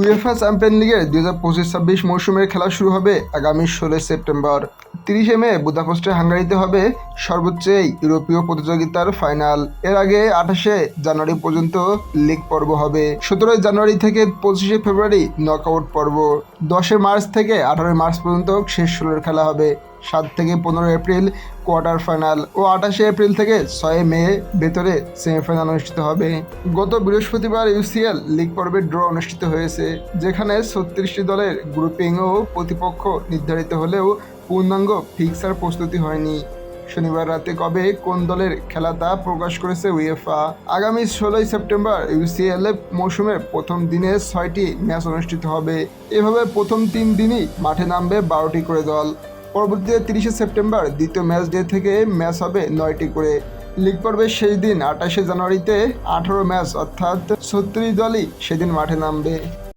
UEFA champion লিগের দুই হাজার পঁচিশ ছাব্বিশ মৌসুমের খেলা শুরু হবে আগামী ষোলোই সেপ্টেম্বর। তিরিশে মে বুদাপেস্টে হাঙ্গারিতে হবে সর্বোচ্চ ইউরোপীয় প্রতিযোগিতার ফাইনাল। এর আগে আঠাশে জানুয়ারি পর্যন্ত লিগ পর্ব হবে। সতেরোই জানুয়ারি থেকে পঁচিশে ফেব্রুয়ারি নকআউট পর্ব। দশে মার্চ থেকে আঠারোই মার্চ পর্যন্ত শেষ ষোলোর খেলা হবে। সাত থেকে পনেরো এপ্রিল কোয়ার্টার ফাইনাল ও আঠাশে এপ্রিল থেকে ছয় মে ভেতরে সেমিফাইনাল অনুষ্ঠিত হবে। গত বৃহস্পতিবার ইউসিএল লিগ পর্বের ড্র অনুষ্ঠিত হয়েছে, যেখানে ছত্রিশটি দলের গ্রুপিং ও প্রতিপক্ষ নির্ধারিত হলেও পূর্ণাঙ্গ ফিক্সার প্রস্তুতি হয়নি। শনিবার রাতে কবে কোন দলের খেলা তা প্রকাশ করেছে উয়েফা আগামী ষোলোই সেপ্টেম্বর ইউসিএল মৌসুমের প্রথম দিনে ছয়টি ম্যাচ অনুষ্ঠিত হবে। এভাবে প্রথম তিন দিনই মাঠে নামবে বারোটি করে দল। পরবর্তীতে তিরিশে সেপ্টেম্বর দ্বিতীয় ম্যাচ ডে থেকে ম্যাচ হবে নয়টি করে। লিগ পর্বের শেষ দিন আঠাশে জানুয়ারিতে আঠারো ম্যাচ, অর্থাৎ ছত্রিশ দলই সেদিন মাঠে নামবে।